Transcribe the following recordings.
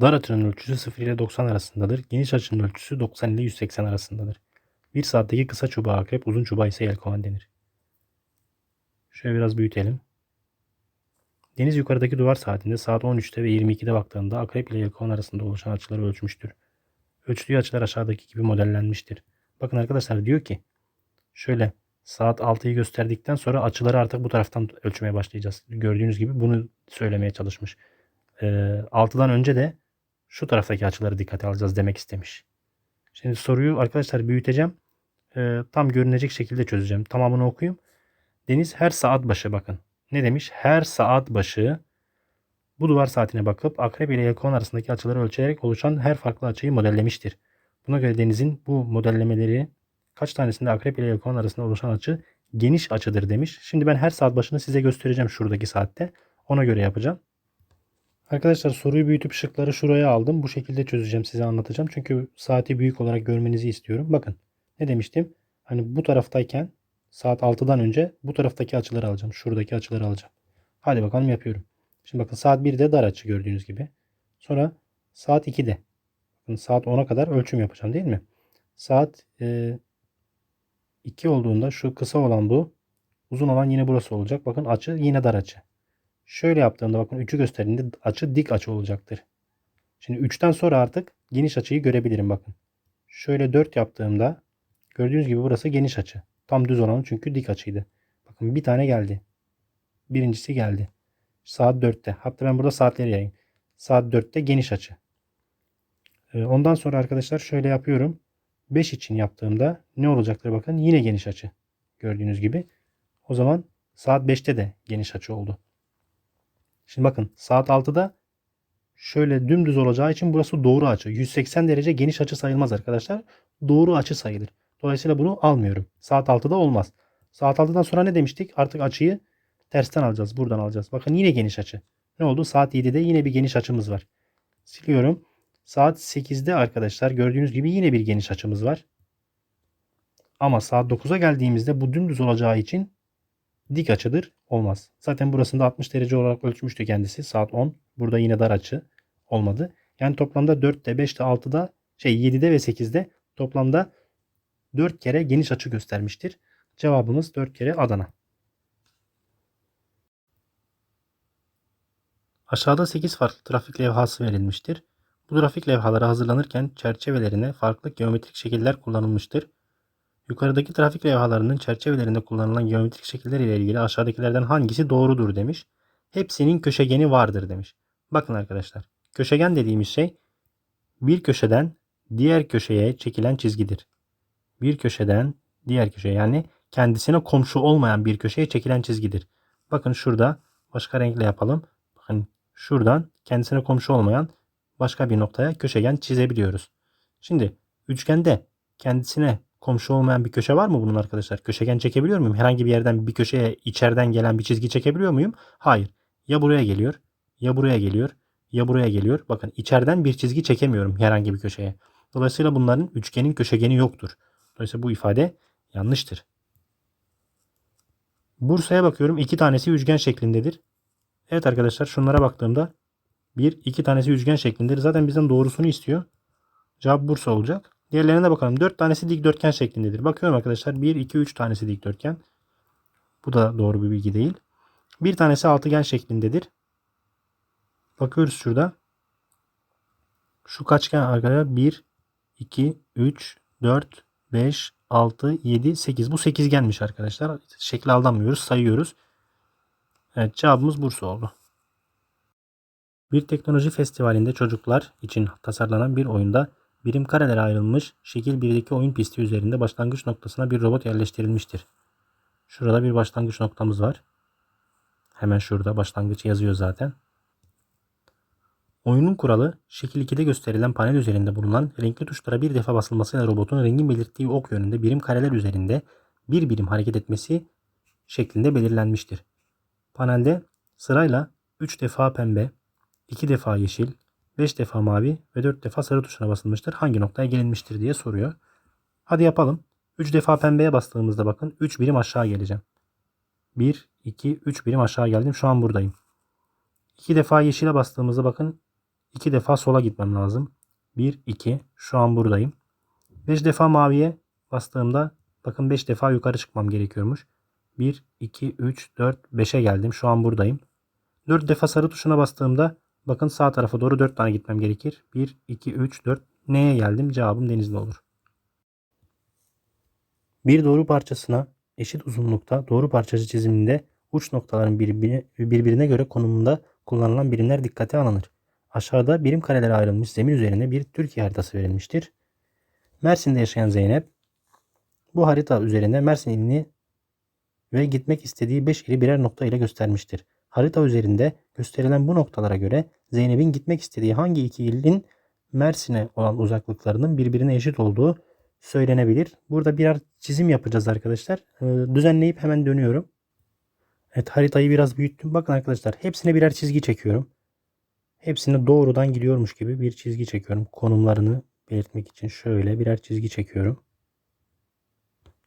Dar açının ölçüsü 0 ile 90 arasındadır. Geniş açının ölçüsü 90 ile 180 arasındadır. Bir saatteki kısa çubuğa akrep, uzun çubuğa ise yelkovan denir. Şöyle biraz büyütelim. Deniz yukarıdaki duvar saatinde saat 13'te ve 22'de baktığında akrep ile yelkovan arasında oluşan açıları ölçmüştür. Ölçtüğü açılar aşağıdaki gibi modellenmiştir. Bakın arkadaşlar diyor ki şöyle saat 6'yı gösterdikten sonra açıları artık bu taraftan ölçmeye başlayacağız. Gördüğünüz gibi bunu söylemeye çalışmış. Ee, 6'dan önce de şu taraftaki açıları dikkate alacağız demek istemiş. Şimdi soruyu arkadaşlar büyüteceğim. Ee, tam görünecek şekilde çözeceğim. Tamamını okuyayım. Deniz her saat başı bakın. Ne demiş? Her saat başı bu duvar saatine bakıp akrep ile yelkovan arasındaki açıları ölçerek oluşan her farklı açıyı modellemiştir. Buna göre denizin bu modellemeleri kaç tanesinde akrep ile yelkovan arasında oluşan açı geniş açıdır demiş. Şimdi ben her saat başını size göstereceğim şuradaki saatte. Ona göre yapacağım. Arkadaşlar soruyu büyütüp şıkları şuraya aldım. Bu şekilde çözeceğim size anlatacağım. Çünkü saati büyük olarak görmenizi istiyorum. Bakın ne demiştim? Hani bu taraftayken saat 6'dan önce bu taraftaki açıları alacağım. Şuradaki açıları alacağım. Hadi bakalım yapıyorum. Şimdi bakın saat 1'de dar açı gördüğünüz gibi. Sonra saat 2'de. Bakın saat 10'a kadar ölçüm yapacağım değil mi? Saat e, 2 olduğunda şu kısa olan bu. Uzun olan yine burası olacak. Bakın açı yine dar açı. Şöyle yaptığımda bakın 3'ü gösterdiğinde açı dik açı olacaktır. Şimdi 3'ten sonra artık geniş açıyı görebilirim bakın. Şöyle 4 yaptığımda gördüğünüz gibi burası geniş açı. Tam düz olan çünkü dik açıydı. Bakın bir tane geldi. Birincisi geldi. Saat 4'te. Hatta ben burada saatleri yayayım. Saat 4'te geniş açı. Ee, Ondan sonra arkadaşlar şöyle yapıyorum. 5 için yaptığımda ne olacaktır bakın. Yine geniş açı. Gördüğünüz gibi. O zaman saat 5'te de geniş açı oldu. Şimdi bakın saat 6'da şöyle dümdüz olacağı için burası doğru açı. 180 derece geniş açı sayılmaz arkadaşlar. Doğru açı sayılır. Dolayısıyla bunu almıyorum. Saat 6'da olmaz. Saat 6'dan sonra ne demiştik? Artık açıyı tersten alacağız. Buradan alacağız. Bakın yine geniş açı. Ne oldu? Saat 7'de yine bir geniş açımız var. Siliyorum. Saat 8'de arkadaşlar gördüğünüz gibi yine bir geniş açımız var. Ama saat 9'a geldiğimizde bu dümdüz olacağı için dik açıdır. Olmaz. Zaten burasında 60 derece olarak ölçmüştü kendisi. Saat 10. Burada yine dar açı olmadı. Yani toplamda 4'te, 5'te, 6'da, şey 7'de ve 8'de toplamda 4 kere geniş açı göstermiştir. Cevabımız 4 kere Adana. Aşağıda 8 farklı trafik levhası verilmiştir. Bu trafik levhaları hazırlanırken çerçevelerine farklı geometrik şekiller kullanılmıştır. Yukarıdaki trafik levhalarının çerçevelerinde kullanılan geometrik şekiller ile ilgili aşağıdakilerden hangisi doğrudur demiş. Hepsinin köşegeni vardır demiş. Bakın arkadaşlar. Köşegen dediğimiz şey bir köşeden diğer köşeye çekilen çizgidir. Bir köşeden diğer köşeye yani kendisine komşu olmayan bir köşeye çekilen çizgidir. Bakın şurada başka renkle yapalım. Bakın şuradan kendisine komşu olmayan başka bir noktaya köşegen çizebiliyoruz. Şimdi üçgende kendisine komşu olmayan bir köşe var mı bunun arkadaşlar? Köşegen çekebiliyor muyum? Herhangi bir yerden bir köşeye içeriden gelen bir çizgi çekebiliyor muyum? Hayır. Ya buraya geliyor, ya buraya geliyor, ya buraya geliyor. Bakın içeriden bir çizgi çekemiyorum herhangi bir köşeye. Dolayısıyla bunların üçgenin köşegeni yoktur. Dolayısıyla bu ifade yanlıştır. Bursa'ya bakıyorum. iki tanesi üçgen şeklindedir. Evet arkadaşlar şunlara baktığımda bir, iki tanesi üçgen şeklindedir. Zaten bizden doğrusunu istiyor. Cevap Bursa olacak. Diğerlerine de bakalım. 4 tanesi dikdörtgen şeklindedir. Bakıyorum arkadaşlar. 1, 2, 3 tanesi dikdörtgen. Bu da doğru bir bilgi değil. Bir tanesi altıgen şeklindedir. Bakıyoruz şurada. Şu kaçgen arkadaşlar 1, 2, 3, 4, 5, 6, 7, 8. Bu sekizgenmiş arkadaşlar. Şekli aldanmıyoruz. Sayıyoruz. Evet cevabımız Bursa oldu. Bir teknoloji festivalinde çocuklar için tasarlanan bir oyunda birim karelere ayrılmış şekil 1'deki oyun pisti üzerinde başlangıç noktasına bir robot yerleştirilmiştir. Şurada bir başlangıç noktamız var. Hemen şurada başlangıç yazıyor zaten. Oyunun kuralı şekil 2'de gösterilen panel üzerinde bulunan renkli tuşlara bir defa basılmasıyla robotun rengin belirttiği ok yönünde birim kareler üzerinde bir birim hareket etmesi şeklinde belirlenmiştir. Panelde sırayla 3 defa pembe, 2 defa yeşil, 5 defa mavi ve 4 defa sarı tuşuna basılmıştır. Hangi noktaya gelinmiştir diye soruyor. Hadi yapalım. 3 defa pembeye bastığımızda bakın 3 birim aşağı geleceğim. 1, 2, 3 birim aşağı geldim. Şu an buradayım. 2 defa yeşile bastığımızda bakın 2 defa sola gitmem lazım. 1, 2. Şu an buradayım. 5 defa maviye bastığımda bakın 5 defa yukarı çıkmam gerekiyormuş. 1, 2, 3, 4, 5'e geldim. Şu an buradayım. 4 defa sarı tuşuna bastığımda bakın sağ tarafa doğru 4 tane gitmem gerekir. 1, 2, 3, 4. Neye geldim? Cevabım denizli olur. Bir doğru parçasına eşit uzunlukta doğru parçacı çiziminde uç noktaların birbirine, göre konumunda kullanılan birimler dikkate alınır. Aşağıda birim karelere ayrılmış zemin üzerine bir Türkiye haritası verilmiştir. Mersin'de yaşayan Zeynep bu harita üzerinde Mersin ilini ve gitmek istediği 5 ili birer nokta ile göstermiştir. Harita üzerinde gösterilen bu noktalara göre Zeynep'in gitmek istediği hangi iki ilin Mersin'e olan uzaklıklarının birbirine eşit olduğu söylenebilir. Burada birer çizim yapacağız arkadaşlar. Ee, Düzenleyip hemen dönüyorum. Evet haritayı biraz büyüttüm. Bakın arkadaşlar hepsine birer çizgi çekiyorum. Hepsine doğrudan gidiyormuş gibi bir çizgi çekiyorum. Konumlarını belirtmek için şöyle birer çizgi çekiyorum.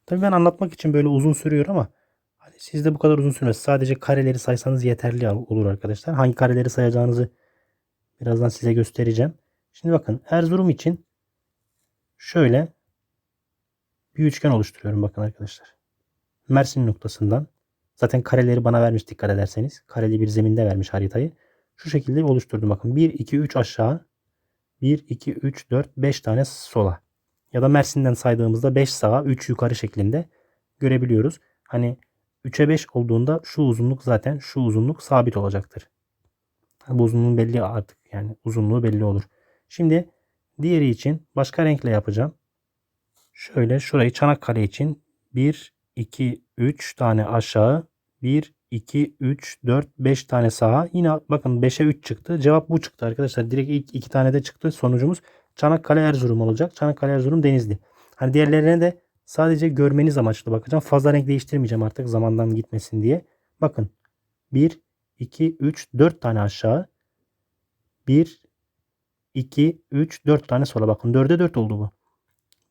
Tabii ben anlatmak için böyle uzun sürüyor ama hani sizde bu kadar uzun sürmez. Sadece kareleri saysanız yeterli olur arkadaşlar. Hangi kareleri sayacağınızı birazdan size göstereceğim. Şimdi bakın Erzurum için şöyle bir üçgen oluşturuyorum bakın arkadaşlar. Mersin noktasından zaten kareleri bana vermiş dikkat ederseniz. Kareli bir zeminde vermiş haritayı. Şu şekilde oluşturdum bakın. 1, 2, 3 aşağı. 1, 2, 3, 4, 5 tane sola. Ya da Mersin'den saydığımızda 5 sağa 3 yukarı şeklinde görebiliyoruz. Hani 3'e 5 olduğunda şu uzunluk zaten şu uzunluk sabit olacaktır. Bu uzunluğun belli artık yani uzunluğu belli olur. Şimdi diğeri için başka renkle yapacağım. Şöyle şurayı Çanakkale için 1, 2, 3 tane aşağı 1, 2, 3, 4, 5 tane sağa. Yine bakın 5'e 3 çıktı. Cevap bu çıktı arkadaşlar. Direkt ilk 2 tane de çıktı. Sonucumuz Çanakkale Erzurum olacak. Çanakkale Erzurum Denizli. Hani diğerlerine de sadece görmeniz amaçlı bakacağım. Fazla renk değiştirmeyeceğim artık zamandan gitmesin diye. Bakın 1, 2, 3, 4 tane aşağı. 1, 2, 3, 4 tane sola. Bakın 4'e 4 oldu bu.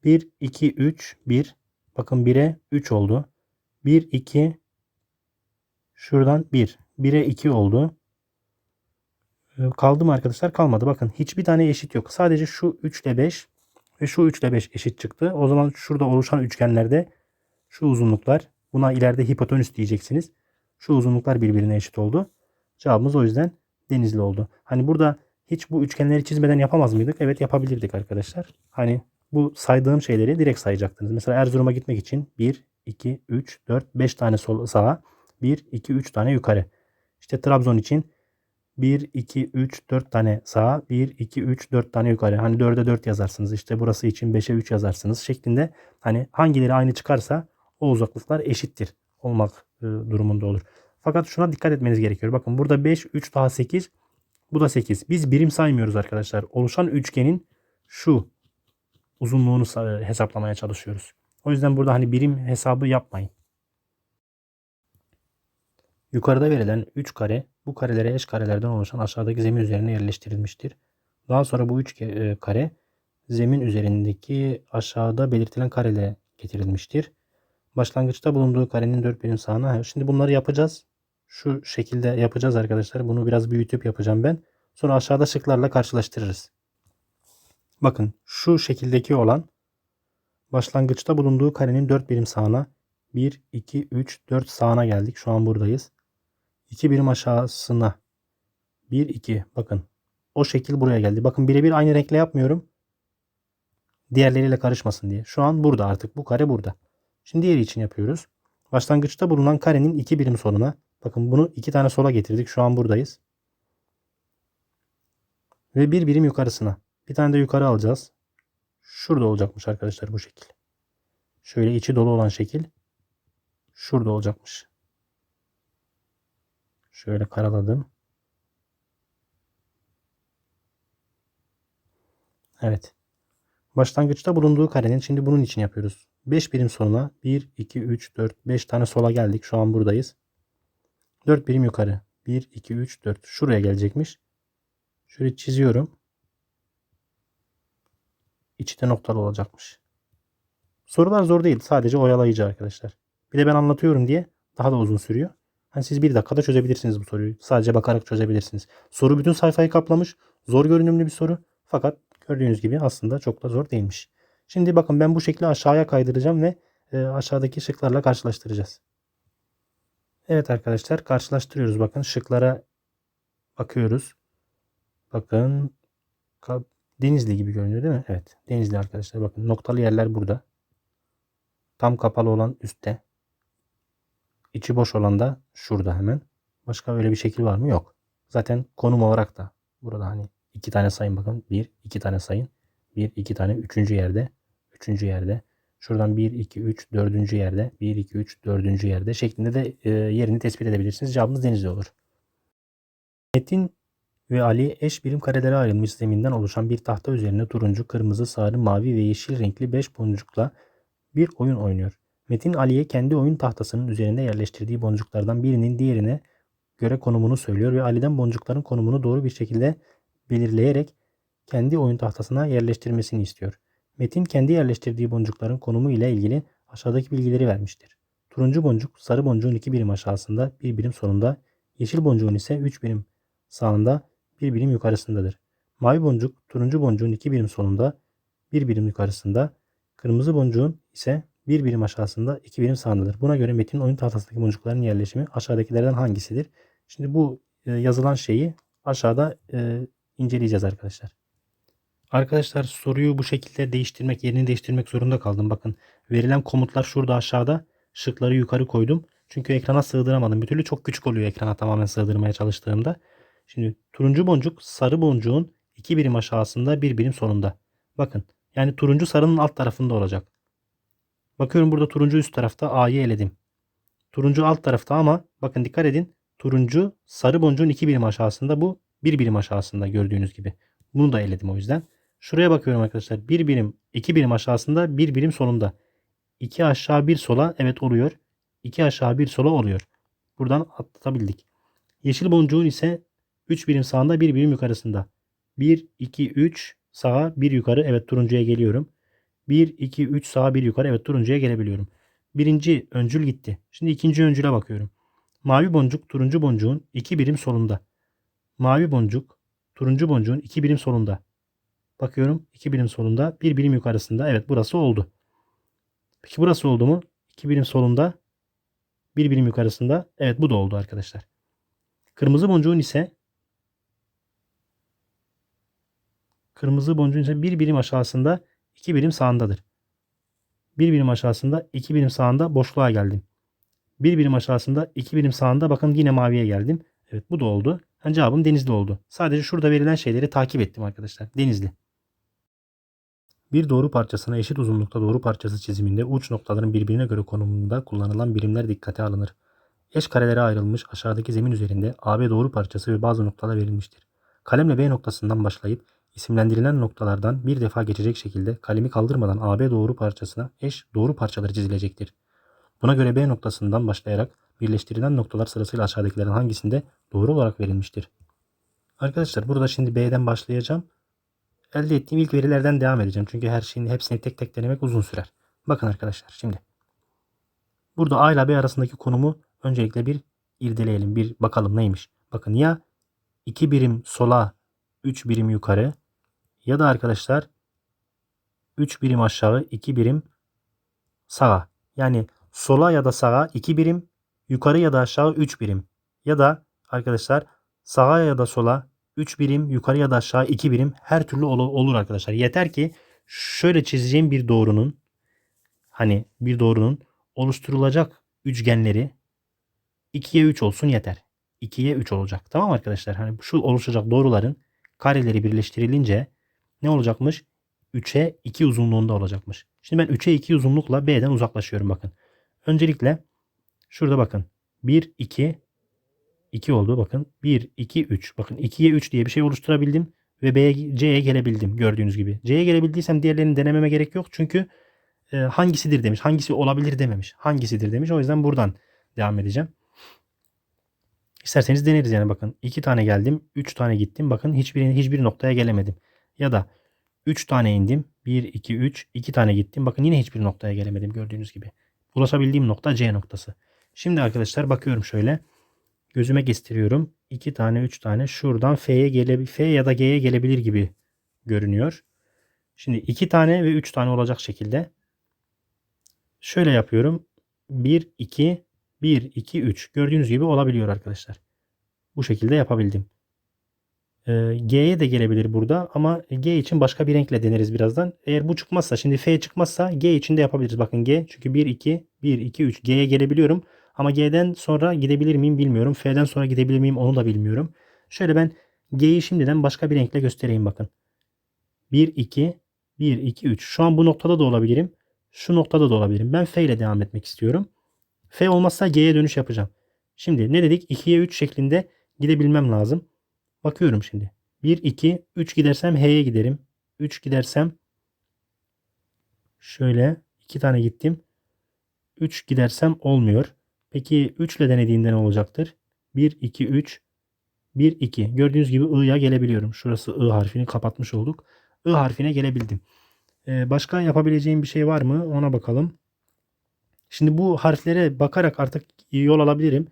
1, 2, 3, 1. Bakın 1'e 3 oldu. 1, 2, şuradan 1. 1'e 2 oldu. Ee, Kaldı mı arkadaşlar? Kalmadı. Bakın hiçbir tane eşit yok. Sadece şu 3 ile 5 ve şu 3 ile 5 eşit çıktı. O zaman şurada oluşan üçgenlerde şu uzunluklar buna ileride hipotenüs diyeceksiniz. Şu uzunluklar birbirine eşit oldu. Cevabımız o yüzden denizli oldu. Hani burada hiç bu üçgenleri çizmeden yapamaz mıydık? Evet yapabilirdik arkadaşlar. Hani bu saydığım şeyleri direkt sayacaktınız. Mesela Erzurum'a gitmek için 1, 2, 3, 4, 5 tane sol sağa, 1, 2, 3 tane yukarı. İşte Trabzon için 1, 2, 3, 4 tane sağa, 1, 2, 3, 4 tane yukarı. Hani 4'e 4 yazarsınız. İşte burası için 5'e 3 yazarsınız şeklinde. Hani hangileri aynı çıkarsa o uzaklıklar eşittir olmak e, durumunda olur. Fakat şuna dikkat etmeniz gerekiyor. Bakın burada 5, 3 daha 8. Bu da 8. Biz birim saymıyoruz arkadaşlar. Oluşan üçgenin şu uzunluğunu sa- hesaplamaya çalışıyoruz. O yüzden burada hani birim hesabı yapmayın. Yukarıda verilen 3 kare bu karelere eş karelerden oluşan aşağıdaki zemin üzerine yerleştirilmiştir. Daha sonra bu 3 kare zemin üzerindeki aşağıda belirtilen karelere getirilmiştir. Başlangıçta bulunduğu karenin 4 birim sağına. Şimdi bunları yapacağız. Şu şekilde yapacağız arkadaşlar. Bunu biraz büyütüp yapacağım ben. Sonra aşağıda şıklarla karşılaştırırız. Bakın şu şekildeki olan başlangıçta bulunduğu karenin 4 birim sağına 1, 2, 3, 4 sağına geldik. Şu an buradayız. 2 birim aşağısına 1, 2 bakın o şekil buraya geldi. Bakın birebir aynı renkle yapmıyorum. Diğerleriyle karışmasın diye. Şu an burada artık bu kare burada. Şimdi diğeri için yapıyoruz. Başlangıçta bulunan karenin 2 birim sonuna bakın bunu 2 tane sola getirdik. Şu an buradayız. Ve bir birim yukarısına. Bir tane de yukarı alacağız. Şurada olacakmış arkadaşlar bu şekil. Şöyle içi dolu olan şekil. Şurada olacakmış. Şöyle karaladım. Evet. Başlangıçta bulunduğu karenin şimdi bunun için yapıyoruz. 5 birim sonuna 1, 2, 3, 4, 5 tane sola geldik. Şu an buradayız. 4 birim yukarı. 1, 2, 3, 4. Şuraya gelecekmiş. Şöyle çiziyorum. İçi de noktalı olacakmış. Sorular zor değil. Sadece oyalayıcı arkadaşlar. Bir de ben anlatıyorum diye daha da uzun sürüyor. Hani siz bir dakikada çözebilirsiniz bu soruyu. Sadece bakarak çözebilirsiniz. Soru bütün sayfayı kaplamış. Zor görünümlü bir soru. Fakat gördüğünüz gibi aslında çok da zor değilmiş. Şimdi bakın ben bu şekli aşağıya kaydıracağım ve e, aşağıdaki şıklarla karşılaştıracağız. Evet arkadaşlar karşılaştırıyoruz. Bakın şıklara bakıyoruz. Bakın Denizli gibi görünüyor değil mi? Evet. Denizli arkadaşlar. Bakın noktalı yerler burada. Tam kapalı olan üstte. İçi boş olan da şurada hemen. Başka öyle bir şekil var mı? Yok. Zaten konum olarak da burada hani iki tane sayın bakın. Bir, iki tane sayın. Bir, iki tane. Üçüncü yerde. Üçüncü yerde. Şuradan 1, 2, 3, dördüncü yerde. 1, 2, 3, dördüncü yerde şeklinde de e, yerini tespit edebilirsiniz. Cevabımız Denizli olur. Metin ve Ali eş birim karelere ayrılmış zeminden oluşan bir tahta üzerine turuncu, kırmızı, sarı, mavi ve yeşil renkli 5 boncukla bir oyun oynuyor. Metin Ali'ye kendi oyun tahtasının üzerinde yerleştirdiği boncuklardan birinin diğerine göre konumunu söylüyor ve Ali'den boncukların konumunu doğru bir şekilde belirleyerek kendi oyun tahtasına yerleştirmesini istiyor. Metin kendi yerleştirdiği boncukların konumu ile ilgili aşağıdaki bilgileri vermiştir. Turuncu boncuk sarı boncuğun 2 birim aşağısında, bir birim sonunda, yeşil boncuğun ise 3 birim sağında, bir birim yukarısındadır. Mavi boncuk turuncu boncuğun 2 birim sonunda, bir birim yukarısında, kırmızı boncuğun ise bir birim aşağısında, iki birim sağındadır. Buna göre Metin oyun tahtasındaki boncukların yerleşimi aşağıdakilerden hangisidir? Şimdi bu e, yazılan şeyi aşağıda e, inceleyeceğiz arkadaşlar. Arkadaşlar soruyu bu şekilde değiştirmek, yerini değiştirmek zorunda kaldım. Bakın verilen komutlar şurada aşağıda. Şıkları yukarı koydum. Çünkü ekrana sığdıramadım. Bir türlü çok küçük oluyor ekrana tamamen sığdırmaya çalıştığımda. Şimdi turuncu boncuk sarı boncuğun iki birim aşağısında bir birim sonunda. Bakın yani turuncu sarının alt tarafında olacak. Bakıyorum burada turuncu üst tarafta A'yı eledim. Turuncu alt tarafta ama bakın dikkat edin. Turuncu sarı boncuğun iki birim aşağısında bu bir birim aşağısında gördüğünüz gibi. Bunu da eledim o yüzden. Şuraya bakıyorum arkadaşlar. Bir birim, iki birim aşağısında, bir birim sonunda. İki aşağı bir sola evet oluyor. İki aşağı bir sola oluyor. Buradan atlatabildik. Yeşil boncuğun ise 3 birim sağında, bir birim yukarısında. 1, 2, 3 sağa, 1 yukarı. Evet turuncuya geliyorum. 1, 2, 3 sağa, 1 yukarı. Evet turuncuya gelebiliyorum. Birinci öncül gitti. Şimdi ikinci öncüle bakıyorum. Mavi boncuk turuncu boncuğun 2 birim solunda. Mavi boncuk turuncu boncuğun 2 birim solunda. Bakıyorum 2 birim solunda, 1 birim yukarısında. Evet burası oldu. Peki burası oldu mu? 2 birim solunda, 1 birim yukarısında. Evet bu da oldu arkadaşlar. Kırmızı boncuğun ise kırmızı boncuğun ise 1 birim aşağısında, 2 birim sağındadır. 1 birim aşağısında, 2 birim sağında boşluğa geldim. 1 birim aşağısında, 2 birim sağında bakın yine maviye geldim. Evet bu da oldu. Yani cevabım Denizli oldu. Sadece şurada verilen şeyleri takip ettim arkadaşlar. Denizli. Bir doğru parçasına eşit uzunlukta doğru parçası çiziminde uç noktaların birbirine göre konumunda kullanılan birimler dikkate alınır. Eş karelere ayrılmış aşağıdaki zemin üzerinde AB doğru parçası ve bazı noktalar verilmiştir. Kalemle B noktasından başlayıp isimlendirilen noktalardan bir defa geçecek şekilde kalemi kaldırmadan AB doğru parçasına eş doğru parçaları çizilecektir. Buna göre B noktasından başlayarak birleştirilen noktalar sırasıyla aşağıdakilerin hangisinde doğru olarak verilmiştir? Arkadaşlar burada şimdi B'den başlayacağım. Elde ettiğim ilk verilerden devam edeceğim. Çünkü her şeyin hepsini tek tek denemek uzun sürer. Bakın arkadaşlar şimdi. Burada A ile B arasındaki konumu öncelikle bir irdeleyelim. Bir bakalım neymiş. Bakın ya 2 birim sola 3 birim yukarı ya da arkadaşlar 3 birim aşağı 2 birim sağa. Yani sola ya da sağa 2 birim yukarı ya da aşağı 3 birim. Ya da arkadaşlar sağa ya da sola 3 birim yukarı ya da aşağı 2 birim her türlü ol- olur arkadaşlar. Yeter ki şöyle çizeceğim bir doğrunun hani bir doğrunun oluşturulacak üçgenleri 2'ye 3 olsun yeter. 2'ye 3 olacak. Tamam arkadaşlar? Hani şu oluşacak doğruların kareleri birleştirilince ne olacakmış? 3'e 2 uzunluğunda olacakmış. Şimdi ben 3'e 2 uzunlukla B'den uzaklaşıyorum bakın. Öncelikle şurada bakın. 1, 2, 2 oldu bakın. 1, 2, 3. Bakın 2'ye 3 diye bir şey oluşturabildim. Ve B'ye, C'ye gelebildim gördüğünüz gibi. C'ye gelebildiysem diğerlerini denememe gerek yok. Çünkü e, hangisidir demiş. Hangisi olabilir dememiş. Hangisidir demiş. O yüzden buradan devam edeceğim. İsterseniz deneriz yani bakın. 2 tane geldim. 3 tane gittim. Bakın hiçbir, hiçbir noktaya gelemedim. Ya da 3 tane indim. 1, 2, 3. 2 tane gittim. Bakın yine hiçbir noktaya gelemedim gördüğünüz gibi. Ulaşabildiğim nokta C noktası. Şimdi arkadaşlar bakıyorum şöyle. Gözüme kestiriyorum. 2 tane 3 tane şuradan F'ye gele F ya da G'ye gelebilir gibi görünüyor. Şimdi 2 tane ve 3 tane olacak şekilde şöyle yapıyorum. 1 2 1 2 3 gördüğünüz gibi olabiliyor arkadaşlar. Bu şekilde yapabildim. Ee, G'ye de gelebilir burada ama G için başka bir renkle deneriz birazdan. Eğer bu çıkmazsa şimdi F çıkmazsa G için de yapabiliriz. Bakın G çünkü 1 2 1 2 3 G'ye gelebiliyorum. Ama G'den sonra gidebilir miyim bilmiyorum. F'den sonra gidebilir miyim onu da bilmiyorum. Şöyle ben G'yi şimdiden başka bir renkle göstereyim bakın. 1 2 1 2 3. Şu an bu noktada da olabilirim. Şu noktada da olabilirim. Ben F ile devam etmek istiyorum. F olmazsa G'ye dönüş yapacağım. Şimdi ne dedik? 2'ye 3 şeklinde gidebilmem lazım. Bakıyorum şimdi. 1 2 3 gidersem H'ye giderim. 3 gidersem şöyle 2 tane gittim. 3 gidersem olmuyor. Peki 3 ile denediğimde ne olacaktır? 1 2 3 1 2. Gördüğünüz gibi I'ya gelebiliyorum. Şurası I harfini kapatmış olduk. I harfine gelebildim. Ee, başka yapabileceğim bir şey var mı? Ona bakalım. Şimdi bu harflere bakarak artık yol alabilirim.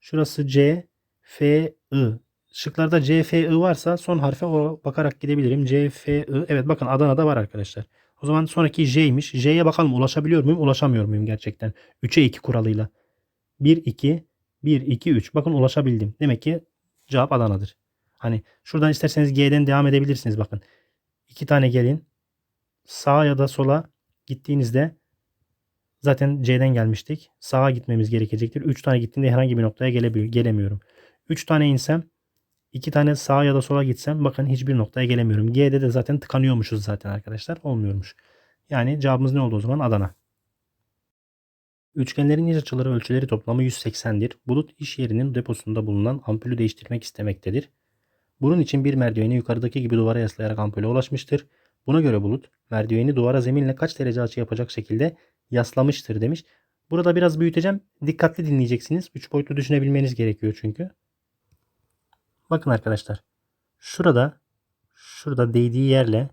Şurası C, F, I. Şıklarda C, F, I varsa son harfe o bakarak gidebilirim. C, F, I. Evet bakın Adana'da var arkadaşlar. O zaman sonraki J'ymiş. J'ye bakalım ulaşabiliyor muyum? Ulaşamıyor muyum gerçekten? 3'e 2 kuralıyla. 1, 2, 1, 2, 3. Bakın ulaşabildim. Demek ki cevap Adana'dır. Hani şuradan isterseniz G'den devam edebilirsiniz. Bakın. iki tane gelin. Sağa ya da sola gittiğinizde zaten C'den gelmiştik. Sağa gitmemiz gerekecektir. 3 tane gittiğimde herhangi bir noktaya gelemiyorum. 3 tane insem 2 tane sağa ya da sola gitsem bakın hiçbir noktaya gelemiyorum. G'de de zaten tıkanıyormuşuz zaten arkadaşlar. Olmuyormuş. Yani cevabımız ne oldu o zaman? Adana. Üçgenlerin iç açıları ölçüleri toplamı 180'dir. Bulut iş yerinin deposunda bulunan ampulü değiştirmek istemektedir. Bunun için bir merdiveni yukarıdaki gibi duvara yaslayarak ampule ulaşmıştır. Buna göre bulut merdiveni duvara zeminle kaç derece açı yapacak şekilde yaslamıştır demiş. Burada biraz büyüteceğim. Dikkatli dinleyeceksiniz. 3 boyutlu düşünebilmeniz gerekiyor çünkü. Bakın arkadaşlar. Şurada şurada değdiği yerle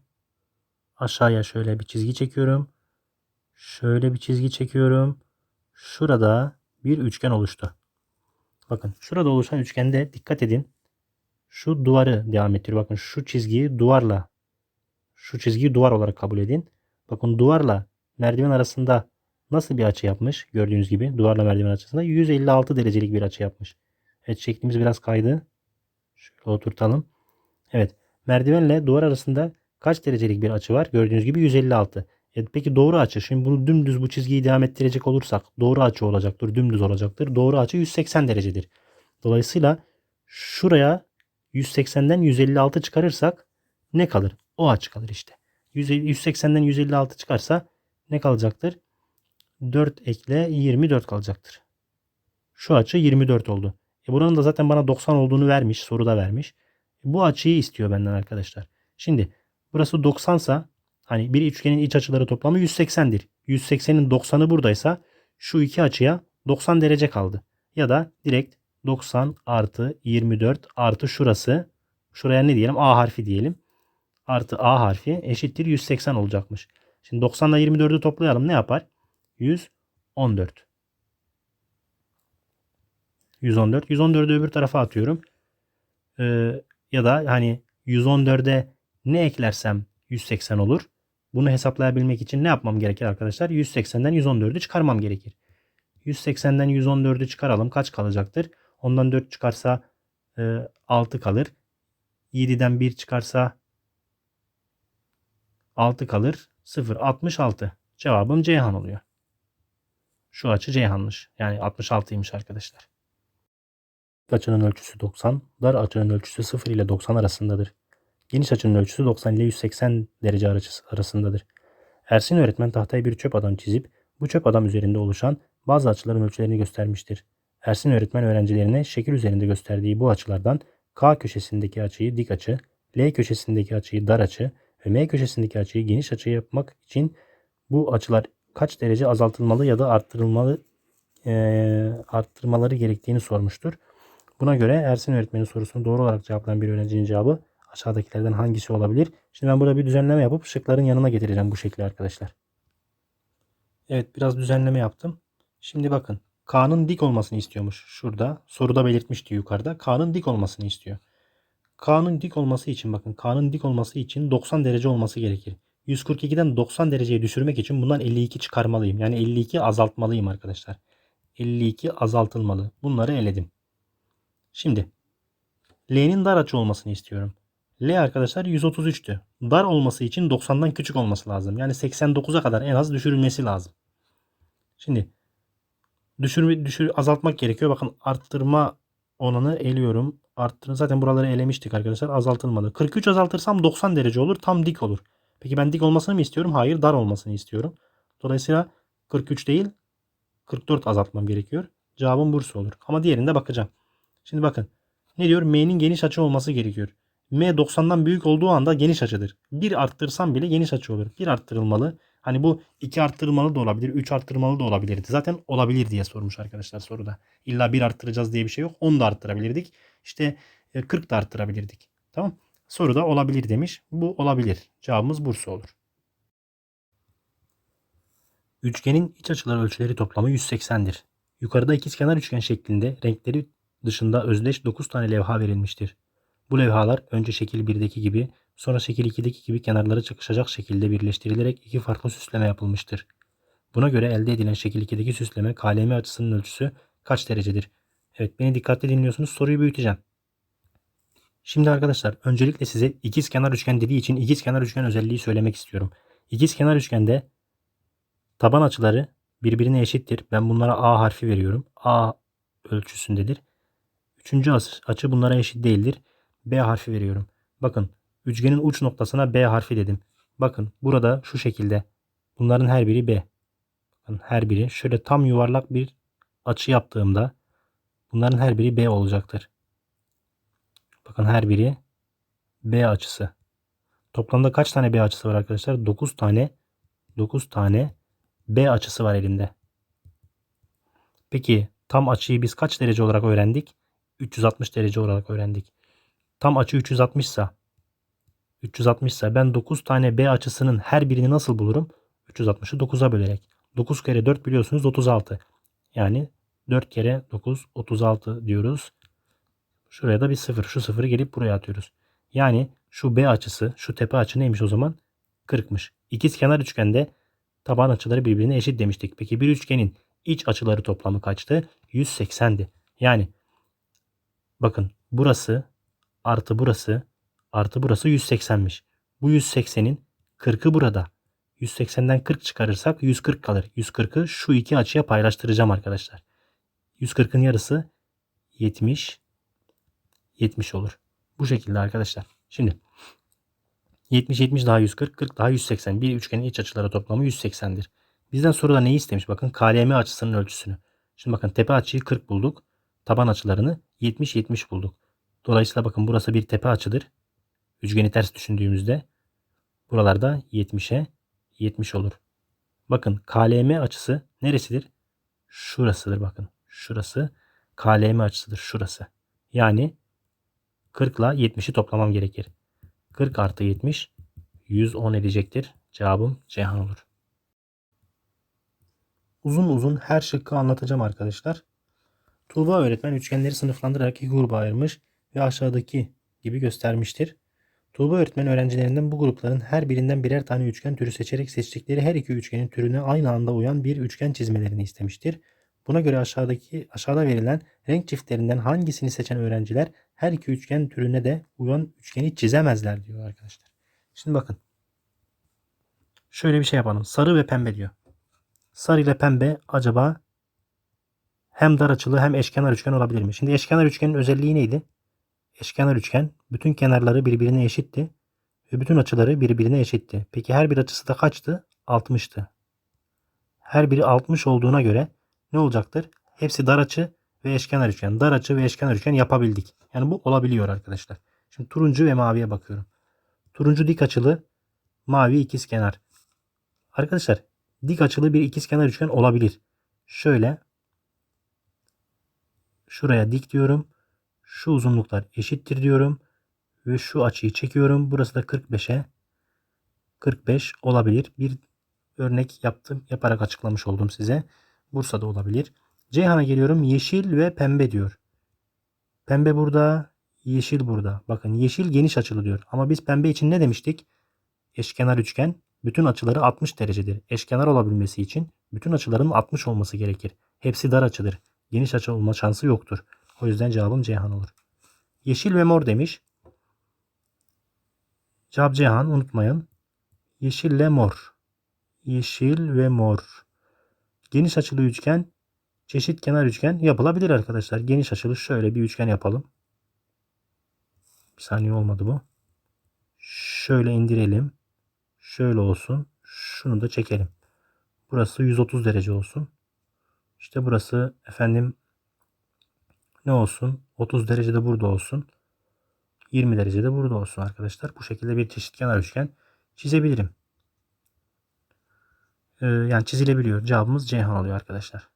aşağıya şöyle bir çizgi çekiyorum. Şöyle bir çizgi çekiyorum. Şurada bir üçgen oluştu. Bakın şurada oluşan üçgende dikkat edin. Şu duvarı devam ettiriyor. Bakın şu çizgiyi duvarla şu çizgiyi duvar olarak kabul edin. Bakın duvarla merdiven arasında nasıl bir açı yapmış? Gördüğünüz gibi duvarla merdiven arasında 156 derecelik bir açı yapmış. Evet şeklimiz biraz kaydı. Şöyle oturtalım. Evet merdivenle duvar arasında kaç derecelik bir açı var? Gördüğünüz gibi 156. E peki doğru açı. Şimdi bunu dümdüz bu çizgiyi devam ettirecek olursak doğru açı olacaktır. Dümdüz olacaktır. Doğru açı 180 derecedir. Dolayısıyla şuraya 180'den 156 çıkarırsak ne kalır? O açı kalır işte. 180'den 156 çıkarsa ne kalacaktır? 4 ekle 24 kalacaktır. Şu açı 24 oldu. E buranın da zaten bana 90 olduğunu vermiş. Soruda vermiş. Bu açıyı istiyor benden arkadaşlar. Şimdi burası 90 sa hani bir üçgenin iç açıları toplamı 180'dir. 180'in 90'ı buradaysa şu iki açıya 90 derece kaldı. Ya da direkt 90 artı 24 artı şurası. Şuraya ne diyelim? A harfi diyelim. Artı A harfi eşittir 180 olacakmış. Şimdi 90 ile 24'ü toplayalım. Ne yapar? 114. 114. 114'ü öbür tarafa atıyorum. Ee, ya da hani 114'e ne eklersem 180 olur. Bunu hesaplayabilmek için ne yapmam gerekir arkadaşlar? 180'den 114'ü çıkarmam gerekir. 180'den 114'ü çıkaralım. Kaç kalacaktır? Ondan 4 çıkarsa e, 6 kalır. 7'den 1 çıkarsa 6 kalır. 0 66. Cevabım Ceyhan oluyor. Şu açı Ceyhan'mış. Yani 66'ymış arkadaşlar. Açının ölçüsü 90, dar açının ölçüsü 0 ile 90 arasındadır. Geniş açının ölçüsü 90 ile 180 derece arasındadır. Ersin öğretmen tahtaya bir çöp adam çizip bu çöp adam üzerinde oluşan bazı açıların ölçülerini göstermiştir. Ersin öğretmen öğrencilerine şekil üzerinde gösterdiği bu açılardan K köşesindeki açıyı dik açı, L köşesindeki açıyı dar açı ve M köşesindeki açıyı geniş açı yapmak için bu açılar kaç derece azaltılmalı ya da arttırılmalı e, arttırmaları gerektiğini sormuştur. Buna göre Ersin öğretmenin sorusunu doğru olarak cevaplayan bir öğrencinin cevabı aşağıdakilerden hangisi olabilir? Şimdi ben burada bir düzenleme yapıp şıkların yanına getireceğim bu şekli arkadaşlar. Evet biraz düzenleme yaptım. Şimdi bakın K'nın dik olmasını istiyormuş. Şurada soruda belirtmişti yukarıda. K'nın dik olmasını istiyor. K'nın dik olması için bakın K'nın dik olması için 90 derece olması gerekir. 142'den 90 dereceye düşürmek için bundan 52 çıkarmalıyım. Yani 52 azaltmalıyım arkadaşlar. 52 azaltılmalı. Bunları eledim. Şimdi L'nin dar açı olmasını istiyorum. L arkadaşlar 133'tü. Dar olması için 90'dan küçük olması lazım. Yani 89'a kadar en az düşürülmesi lazım. Şimdi düşürme, düşür, azaltmak gerekiyor. Bakın arttırma olanı eliyorum. Arttırın. Zaten buraları elemiştik arkadaşlar. Azaltılmadı. 43 azaltırsam 90 derece olur. Tam dik olur. Peki ben dik olmasını mı istiyorum? Hayır dar olmasını istiyorum. Dolayısıyla 43 değil 44 azaltmam gerekiyor. Cevabım Bursa olur. Ama diğerinde bakacağım. Şimdi bakın. Ne diyor? M'nin geniş açı olması gerekiyor. M 90'dan büyük olduğu anda geniş açıdır. Bir arttırsam bile geniş açı olur. Bir arttırılmalı. Hani bu iki arttırmalı da olabilir, üç arttırmalı da olabilirdi. Zaten olabilir diye sormuş arkadaşlar soruda. İlla bir arttıracağız diye bir şey yok. 10 da arttırabilirdik. İşte e, 40 da arttırabilirdik. Tamam. Soruda olabilir demiş. Bu olabilir. Cevabımız Bursa olur. Üçgenin iç açıları ölçüleri toplamı 180'dir. Yukarıda ikizkenar üçgen şeklinde renkleri dışında özdeş 9 tane levha verilmiştir. Bu levhalar önce şekil 1'deki gibi sonra şekil 2'deki gibi kenarları çakışacak şekilde birleştirilerek iki farklı süsleme yapılmıştır. Buna göre elde edilen şekil 2'deki süsleme KLM açısının ölçüsü kaç derecedir? Evet beni dikkatli dinliyorsunuz soruyu büyüteceğim. Şimdi arkadaşlar öncelikle size ikizkenar üçgen dediği için ikizkenar üçgen özelliği söylemek istiyorum. İkizkenar üçgende taban açıları birbirine eşittir. Ben bunlara A harfi veriyorum. A ölçüsündedir. Üçüncü açı bunlara eşit değildir. B harfi veriyorum. Bakın üçgenin uç noktasına B harfi dedim. Bakın burada şu şekilde. Bunların her biri B. Bakın her biri şöyle tam yuvarlak bir açı yaptığımda bunların her biri B olacaktır. Bakın her biri B açısı. Toplamda kaç tane B açısı var arkadaşlar? 9 tane 9 tane B açısı var elinde. Peki tam açıyı biz kaç derece olarak öğrendik? 360 derece olarak öğrendik. Tam açı 360 ise 360 ise ben 9 tane B açısının her birini nasıl bulurum? 360'ı 9'a bölerek. 9 kere 4 biliyorsunuz 36. Yani 4 kere 9 36 diyoruz. Şuraya da bir sıfır. Şu sıfırı gelip buraya atıyoruz. Yani şu B açısı, şu tepe açı neymiş o zaman? 40'mış. İkiz kenar üçgende taban açıları birbirine eşit demiştik. Peki bir üçgenin iç açıları toplamı kaçtı? 180'di. Yani bakın burası artı burası artı burası 180'miş. Bu 180'in 40'ı burada. 180'den 40 çıkarırsak 140 kalır. 140'ı şu iki açıya paylaştıracağım arkadaşlar. 140'ın yarısı 70 70 olur. Bu şekilde arkadaşlar. Şimdi 70 70 daha 140 40 daha 180. Bir üçgenin iç açıları toplamı 180'dir. Bizden soruda neyi istemiş? Bakın KLM açısının ölçüsünü. Şimdi bakın tepe açıyı 40 bulduk. Taban açılarını 70 70 bulduk. Dolayısıyla bakın burası bir tepe açıdır. Üçgeni ters düşündüğümüzde buralarda 70'e 70 olur. Bakın KLM açısı neresidir? Şurasıdır bakın. Şurası KLM açısıdır. Şurası. Yani 40 ile 70'i toplamam gerekir. 40 artı 70 110 edecektir. Cevabım Ceyhan olur. Uzun uzun her şıkkı anlatacağım arkadaşlar. Tuğba öğretmen üçgenleri sınıflandırarak iki gruba ayırmış ve aşağıdaki gibi göstermiştir. Tuğba öğretmen öğrencilerinden bu grupların her birinden birer tane üçgen türü seçerek seçtikleri her iki üçgenin türüne aynı anda uyan bir üçgen çizmelerini istemiştir. Buna göre aşağıdaki aşağıda verilen renk çiftlerinden hangisini seçen öğrenciler her iki üçgen türüne de uyan üçgeni çizemezler diyor arkadaşlar. Şimdi bakın. Şöyle bir şey yapalım. Sarı ve pembe diyor. Sarı ile pembe acaba hem dar açılı hem eşkenar üçgen olabilir mi? Şimdi eşkenar üçgenin özelliği neydi? Eşkenar üçgen bütün kenarları birbirine eşitti ve bütün açıları birbirine eşitti. Peki her bir açısı da kaçtı? 60'tı. Her biri 60 olduğuna göre ne olacaktır? Hepsi dar açı ve eşkenar üçgen. Dar açı ve eşkenar üçgen yapabildik. Yani bu olabiliyor arkadaşlar. Şimdi turuncu ve maviye bakıyorum. Turuncu dik açılı, mavi ikizkenar. Arkadaşlar dik açılı bir ikizkenar üçgen olabilir. Şöyle şuraya dik diyorum. Şu uzunluklar eşittir diyorum. Ve şu açıyı çekiyorum. Burası da 45'e 45 olabilir. Bir örnek yaptım. Yaparak açıklamış oldum size. Bursa'da olabilir. Ceyhan'a geliyorum. Yeşil ve pembe diyor. Pembe burada, yeşil burada. Bakın yeşil geniş açılı diyor. Ama biz pembe için ne demiştik? Eşkenar üçgen bütün açıları 60 derecedir. Eşkenar olabilmesi için bütün açıların 60 olması gerekir. Hepsi dar açıdır. Geniş açı olma şansı yoktur. O yüzden cevabım Ceyhan olur. Yeşil ve mor demiş. Cevap Ceyhan unutmayın. Yeşille mor. Yeşil ve mor. Geniş açılı üçgen, çeşit kenar üçgen yapılabilir arkadaşlar. Geniş açılı şöyle bir üçgen yapalım. Bir saniye olmadı bu. Şöyle indirelim. Şöyle olsun. Şunu da çekelim. Burası 130 derece olsun. İşte burası efendim ne olsun? 30 derecede burada olsun. 20 derecede burada olsun arkadaşlar. Bu şekilde bir çeşit kenar üçgen çizebilirim. Ee, yani çizilebiliyor. Cevabımız Ceyhan oluyor arkadaşlar.